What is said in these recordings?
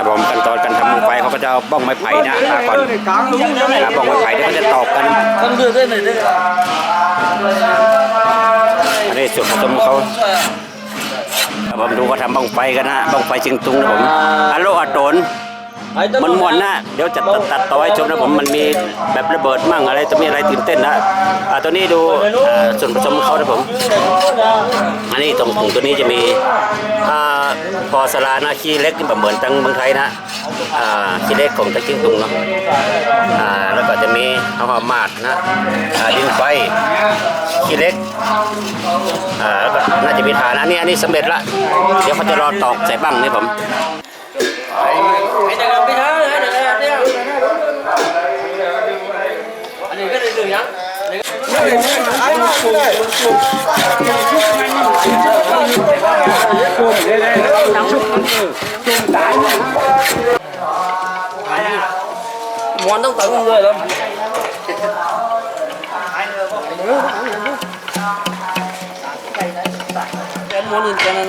ครับผมขั้นตอนการทำบังไฟเขาก็จะเอาบ้องไม้ไผ่นะตาก่อนอ่าบ้องไม้ไผ่ที่เขาจะตอกกัน Con đưa thế này đây. อันนี้ส่วนผสมของเขาครับผมดูเขาทำบ้องไฟกันนะบ้องไฟจิงตุงนะผมอัลโลอัดโดนมันมวนนะเดี๋ยวจะตัดตัดต่อให้ชมนะผมมันมีแบบระเบิดมั่งอะไรจะมีอะไรตื่นเต้นนะอ่าตัวนี้ดูส่วนผสมของเขานะผมอันนี้ตรงถุงตัวนี้จะมีอ่า พอสลานะขี้เล็กนี่แบบเหมือนตังเมืองไทยนะอ่าขี้เล็กของตะกิ้งตุงเนาะอ่าแล้วก็จะมีข้าวหอมมาดนะอ่าดินไฟขี้เล็กอ่าแล้วก็น่าจะมีฐานอันนี้อันนี้สำเร็จละ เดี๋ยวเขาจะรอตอกใส่บั้งนี่ผม Hãy đừng อง tận người lắm. Em muốn lên cho nên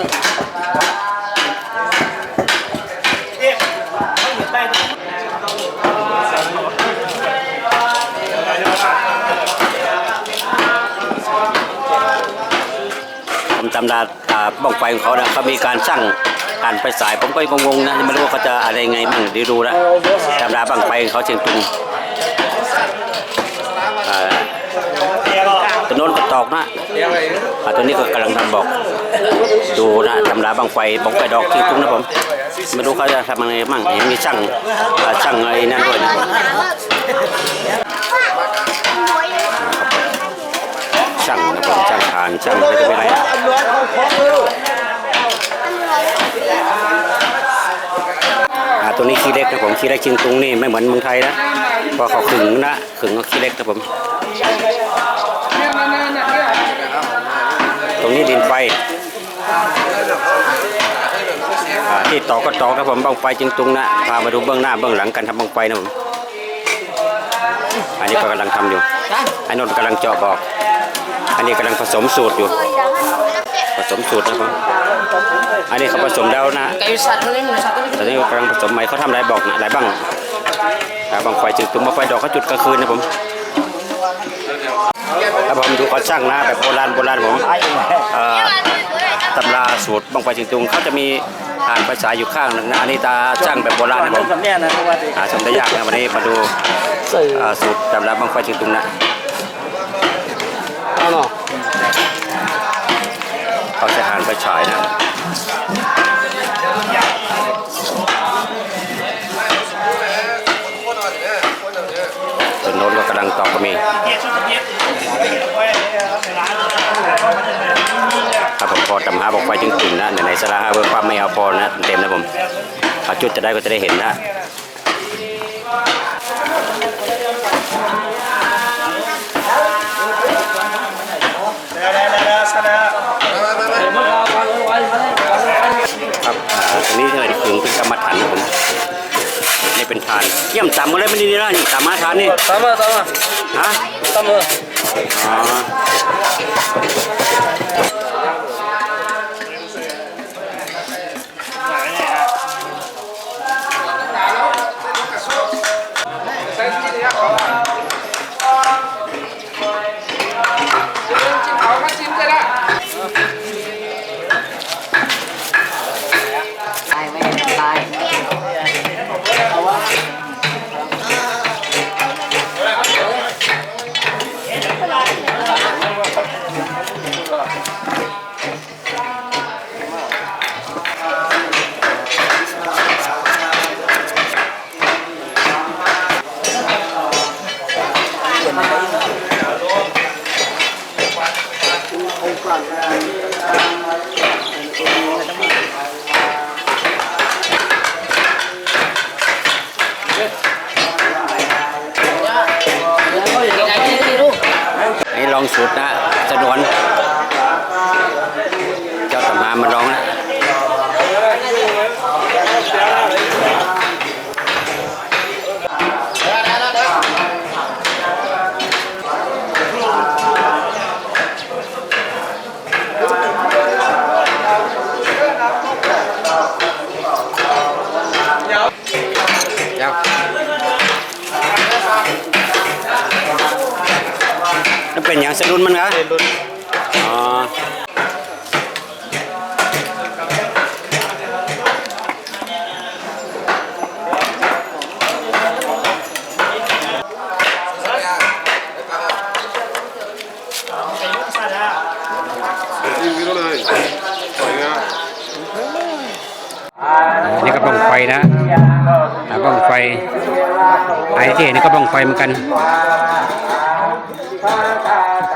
ผมจำได้อ่าบ้องไฟของเขานะเขามีการไฟสายผมก็งงๆนะไม่รู้ว่าเขาจะอะไรไงมั่งเดี๋ยวดูนะจำได้บ้างไฟเขาเชียงตุงตัวโน้นก็ตอกนะตัวนี้ก็กำลังทำบอก ดูนะตำราบ้างไฟบ้องไฟดอกเชียงตุงนะผมไม่รู้เขาจะทำยังไงมั่งเห็นมีช่างช่างอะไรนั่นด้วยนะช่างนะผมช่างทานช่างอะไรจะไม่ไร อ่า ตัวนี้ขี้เล็กนะผมขี้เล็กชิงตุงนี่ไม่เหมือนเมืองไทยนะพราะเขาขึงนะขึงก็ขี้เล็กนะผม ตรงนี้ดินไฟที่ตอกก็ตอกนะผมบังไฟจิงตุงนะพามาดูเบื้องหน้าเบื้องหลังการทำบังไฟนะผมอันนี้ก็กำลังทำอยู่อันนู้นกำลังเจาะบอก อันนี้กำลังผสมสูตรอยู่ สมสูตรนะผมอันนี้เขาผสมแล้วนะ Kayu satu ni, mana satu ni? ตอนนี้กำลังผสมใหม่เขาทำอะไรบอกนะอะไรบ้างอ่าบางไฟจึงตุ้มบางไฟดอกเขาจุดกลางคืนนะผมแล้วผมดูเขาช่างนะแบบโบราณโบราณผมเอ่อตำราสูตรบางไฟจึงตุงเขาจะมีอ่านภาษาอยู่ข้างหนึ่งนะอันนี้ตาช่างแบบโบราณนะผม Sầm nè nè, không qua thì. หาชมได้ยากนะวันนี้มาดู Sự. อ่าสูตรตำราบางไฟจึงตุงนะ Ờ nọ. เขาจะอ่านไฟฉายนะส่วนโน้นก็กำลังตอกก็มีครับผมพอตำหาบอกไฟจึงตุ่นนะไหนๆสาระเวิร์ความไม่เอาพอนะเต็มนะผมเอาจุดจะได้ก็จะได้เห็นนะ เลยถึงเป็นกรรมฐานนะผมนี่เป็นทานเยี่ยมต่ำมาเลยไม่ดีนะนี่ต่ำมาทานนี่ Sama sama. ฮะ Sama. อ๋อ องสุดนะจะนวนเจ้าตมามาร้องนะ แล้วเป็นอย่างสะดุนมันเหรออ๋ออันนี้ก็บ้องไฟนะอ่าบ้องไฟไอ้ที่เห็นนี่ก็บ้องไฟเหมือนกัน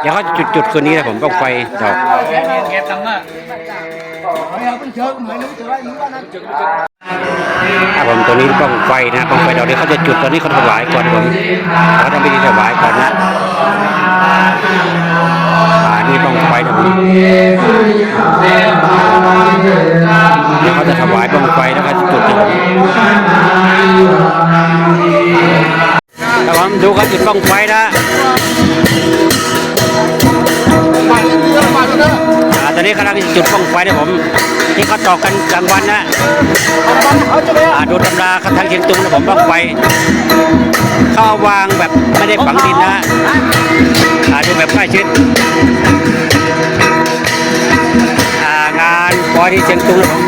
เดี๋ยวเขาจุดจุดๆคืนนี้นะผมบ้องไฟดอกครับผมตัวนี้บ้องไฟนะบ้องไฟดอกนี้เขาจะจุดตอนนี้เขาถวายก่อนผมเขาทำพิธีถวายก่อนนะอ่านี่บ้องไฟนะผมเดี๋ยวเขาจะถวายบ้องไฟแล้วเขาจะจุดนะผมครับผมดูเขาจุดบ้องไฟนะ นี้กำลังจุดบ้องไฟนะผมที่เขาตอกกันกลางวันนะอ่าดูตำราทางเชียงตุงนะผมบ้องไฟเข้าวางแบบไม่ได้ฝังดินนะอ่าดูแบบใกล้ชิดอ่างานปอยที่เชียงตุงนะผม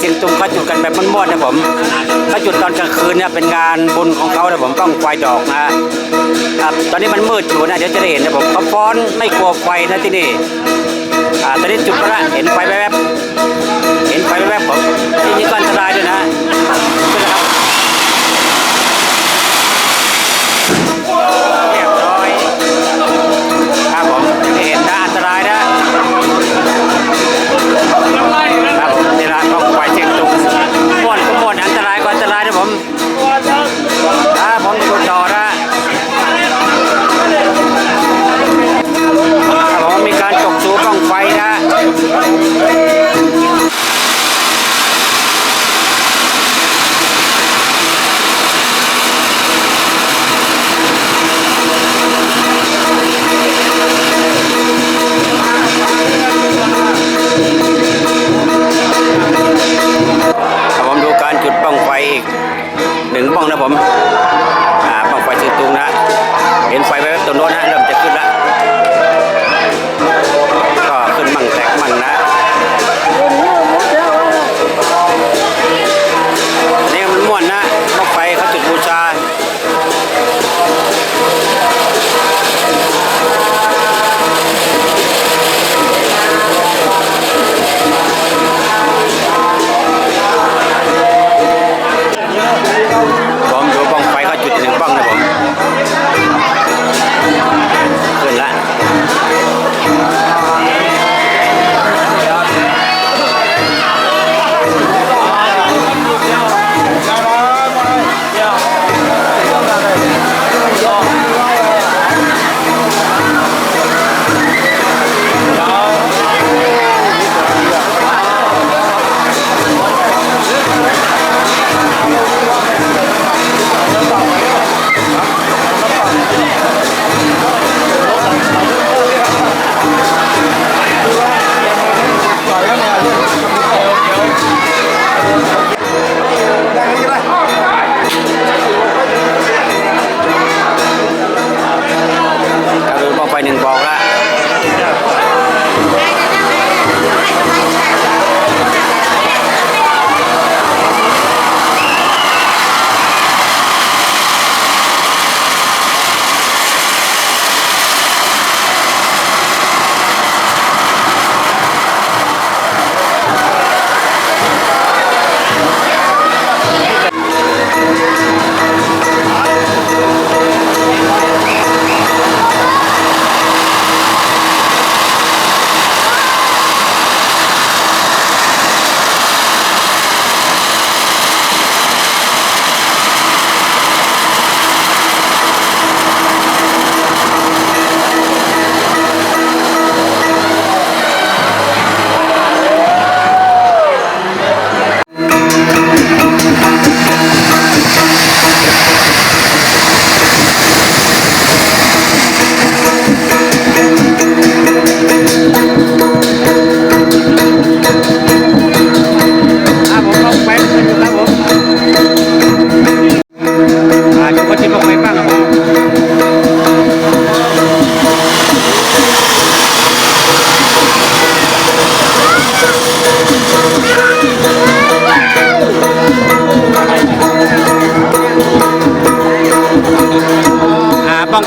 เห็นนะบ้องไฟเชียงตุงเขาจุดกันแบบม้วนๆนะผมเขาจุดตอนกลางคืนเนี่ยเป็นงานบุญของเขานะผมต้องไฟดอกนะครับตอนนี้มันมืดอยู่นะเดี๋ยวจะได้เห็นนะผมเขาฟ้อนไม่กลัวไฟนะที่นี่อ่าตอนนี้จุดแล้วเห็นไฟแวบๆ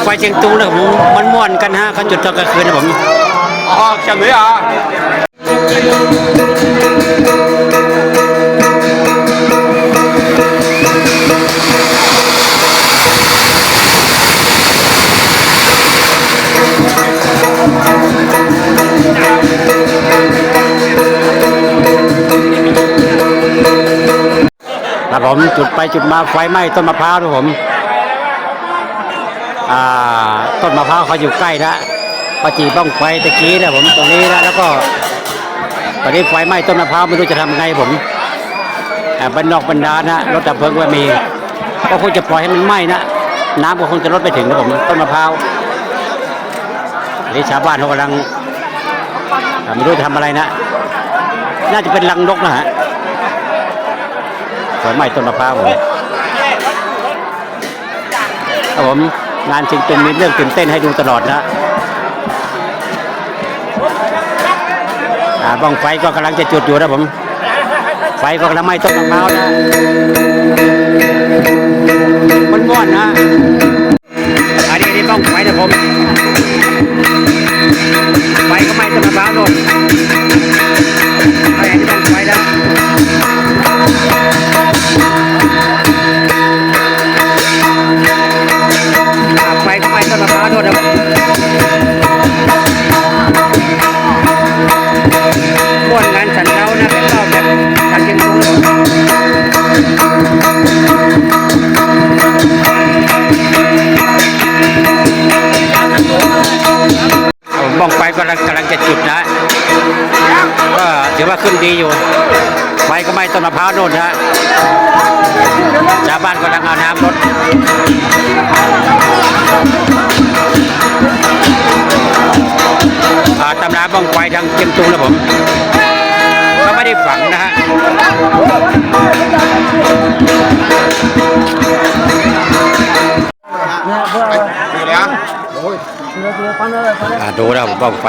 ไฟเชียงตุงนะผมมันม่วนกันฮะเขาจุดตอนกลางคืนนะผมอ๋อจังเลยอะครับผมจุดไปจุดมาไฟไหม้ต้นมะพร้าวนะผม อ่าต้นมะพร้าวเขาอยู่ใกล้นะพอจีบ้องไฟตะกี้นะผมตรงนี้นะแล้วก็ตอนนี้ไฟไหม้ต้นมะพร้าวไม่รู้จะทำไงผมอ่าบรรนอกบรรดานะรถดับเพลิงก็มี ก็คงจะปล่อยให้มันไหม้นะน้ำก็คงจะลดไปถึงนะผมต้นมะพร้าวนี่ชาวบ้านเขากำลังไม่รู้จะทำอะไรนะ น่าจะเป็นรังนกนะฮะไฟไหม้ต้นมะพร้าวผมครับผม งานชิงตุงมีเรื่องตื่นเต้นให้ดูตลอดนะบ้องไฟก็กำลังจะจุดอยู่นะผม ไฟก็กำลังไหม้ต้นมะพร้าวนะมันม่วนนะ อันนี้นี่บ้องไฟนะผม ไฟก็ไหม้ต้นมะพร้าวลงอัน นมะพร้าวโน่นนะชาวบ้านกำลังเอาน้ำรดอาตำราบ้องไฟทางเชียงตุงนะผมก็ไม่ได้ฝังนะฮะนี่เลยอะอ่าดูนะผมบ้องไฟ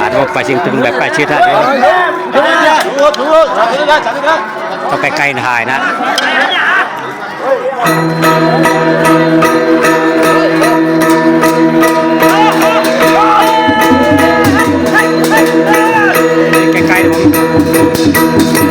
อ่าบ้องไฟเชียงตุงแบบใกล้ชิดนะ ต้องใกล้ๆถ่ายนะใกล้ๆ